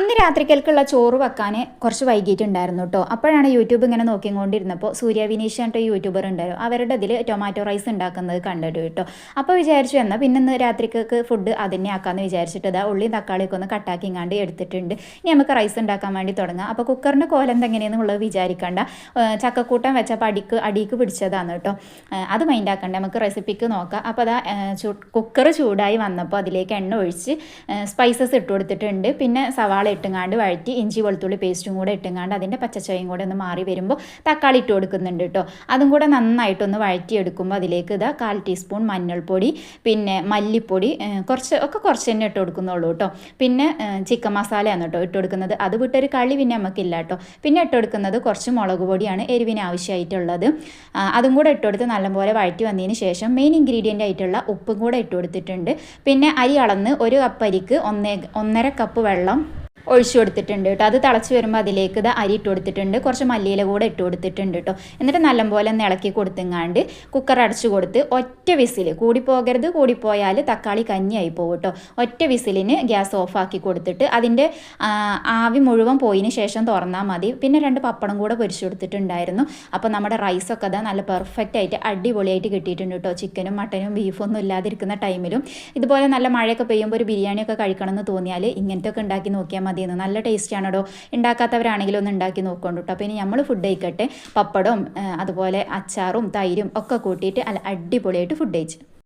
ഇന്ന് രാത്രിക്കൽക്കുള്ള ചോറ് വെക്കാൻ കുറച്ച് വൈകിട്ടുണ്ടായിരുന്നു കേട്ടോ അപ്പോഴാണ് യൂട്യൂബ് ഇങ്ങനെ നോക്കിക്കൊണ്ടിരുന്നപ്പോൾ സൂര്യ വിനീഷ് പറഞ്ഞിട്ട് യൂട്യൂബർ ഉണ്ടായിരുന്നു. അവരുടെ ഇതിൽ ടൊമാറ്റോ റൈസ് ഉണ്ടാക്കുന്നത് കണ്ടിട്ട് കേട്ടോ. അപ്പോൾ വിചാരിച്ചു എന്നാൽ പിന്നെ ഇന്ന് രാത്രിക്ക് ഫുഡ് അതിനെ ആക്കാമെന്ന് വിചാരിച്ചിട്ട് ഇതാ ഉള്ളിയും തക്കാളിയൊക്കെ ഒന്ന് കട്ടാക്കി ഇങ്ങാണ്ട് എടുത്തിട്ടുണ്ട്. ഇനി നമുക്ക് റൈസ് ഉണ്ടാക്കാൻ വേണ്ടി തുടങ്ങാം. അപ്പോൾ കുക്കറിന്റെ കോലം എന്തെങ്ങനെയെന്നുള്ളത് വിചാരിക്കണ്ട. ചക്കക്കൂട്ടം വെച്ച പടിക്ക് അടിക്ക് പിടിച്ചതാണ് കേട്ടോ അത് മൈൻഡാക്കണ്ട നമുക്ക് റെസിപ്പിക്ക് നോക്കാം. അപ്പോൾ അതാ കുക്കർ ചൂടായി വന്നപ്പോൾ അതിലേക്ക് എണ്ണ ഒഴിച്ച് സ്പൈസസ് ഇട്ട് കൊടുത്തിട്ടുണ്ട്. പിന്നെ സവാള സവാള ഇട്ടുങ്ങാണ്ട് വഴറ്റി ഇഞ്ചി വെളുത്തുള്ളി പേസ്റ്റും കൂടെ ഇട്ടുങ്ങാണ്ട് അതിന്റെ പച്ചച്ചയും കൂടെ ഒന്ന് മാറി വരുമ്പോൾ തക്കാളി ഇട്ട് കൊടുക്കുന്നുണ്ട് കേട്ടോ അതും കൂടെ നന്നായിട്ടൊന്ന് വഴറ്റിയെടുക്കുമ്പോൾ അതിലേക്ക് ഇതാ കാൽ ടീസ്പൂൺ മഞ്ഞൾപ്പൊടി പിന്നെ മല്ലിപ്പൊടി കുറച്ച് ഒക്കെ കുറച്ച് തന്നെ ഇട്ട് കൊടുക്കുന്നുള്ളൂ കേട്ടോ പിന്നെ ചിക്കൻ മസാലയാണ് കേട്ടോ ഇട്ട് കൊടുക്കുന്നത്. അത് വിട്ടൊരു കളി പിന്നെ നമുക്കില്ല കേട്ടോ പിന്നെ ഇട്ട് കൊടുക്കുന്നത് കുറച്ച് മുളക് പൊടിയാണ് എരിവിന് ആവശ്യമായിട്ടുള്ളത് അതും കൂടെ ഇട്ട് കൊടുത്ത് നല്ലപോലെ വഴറ്റി വന്നതിന് ശേഷം മെയിൻ ഇൻഗ്രീഡിയന്റ് ആയിട്ടുള്ള ഉപ്പും കൂടെ ഇട്ട് കൊടുത്തിട്ടുണ്ട്. പിന്നെ അരി അളന്ന് ഒരു കപ്പ് അരിക്ക് ഒന്നേ ഒന്നര കപ്പ് വെള്ളം ഒഴിച്ചു കൊടുത്തിട്ടുണ്ട് കേട്ടോ. അത് തിളച്ച് വരുമ്പോൾ അതിലേക്ക് ഇത് അരി ഇട്ട് കൊടുത്തിട്ടുണ്ട്. കുറച്ച് മല്ലിയില കൂടെ ഇട്ട് കൊടുത്തിട്ടുണ്ട് കേട്ടോ. എന്നിട്ട് നല്ലപോലെ ഒന്ന് ഇളക്കി കൊടുത്തെങ്ങാണ്ട് കുക്കർ അടച്ചു കൊടുത്ത് ഒറ്റ വിസിൽ കൂടിപ്പോകരുത് കൂടിപ്പോയാൽ തക്കാളി കഞ്ഞിയായി പോകും കേട്ടോ. ഒറ്റ വിസിലിന് ഗ്യാസ് ഓഫാക്കി കൊടുത്തിട്ട് അതിന്റെ ആവി മുഴുവൻ പോയതിന് ശേഷം തുറന്നാൽ മതി. പിന്നെ രണ്ട് പപ്പടം കൂടെ പൊരിച്ചു കൊടുത്തിട്ടുണ്ടായിരുന്നു. അപ്പോൾ നമ്മുടെ റൈസൊക്കെ അതാ നല്ല പെർഫെക്റ്റ് ആയിട്ട് അടിപൊളിയായിട്ട് കിട്ടിയിട്ടുണ്ട് കേട്ടോ. ചിക്കനും മട്ടനും ബീഫൊന്നും ഇല്ലാതിരിക്കുന്ന ടൈമിലും ഇതുപോലെ നല്ല മഴയൊക്കെ പെയ്യുമ്പോൾ ഒരു ബിരിയാണിയൊക്കെ കഴിക്കണം എന്ന് തോന്നിയാൽ ഇങ്ങനത്തെ ഒക്കെ ഉണ്ടാക്കി നോക്കിയാൽ മതിയെന്ന്. നല്ല ടേസ്റ്റ് ആണോ ഉണ്ടാക്കാത്തവരാണെങ്കിലും ഒന്ന് ഉണ്ടാക്കി നോക്കൊണ്ടു കേട്ടോ അപ്പോൾ ഇനി നമ്മൾ ഫുഡ് കഴിക്കട്ടെ. പപ്പടവും അതുപോലെ അച്ചാറും തൈരും ഒക്കെ കൂട്ടിയിട്ട് അടിപൊളിയായിട്ട് ഫുഡ് കഴിച്ച്.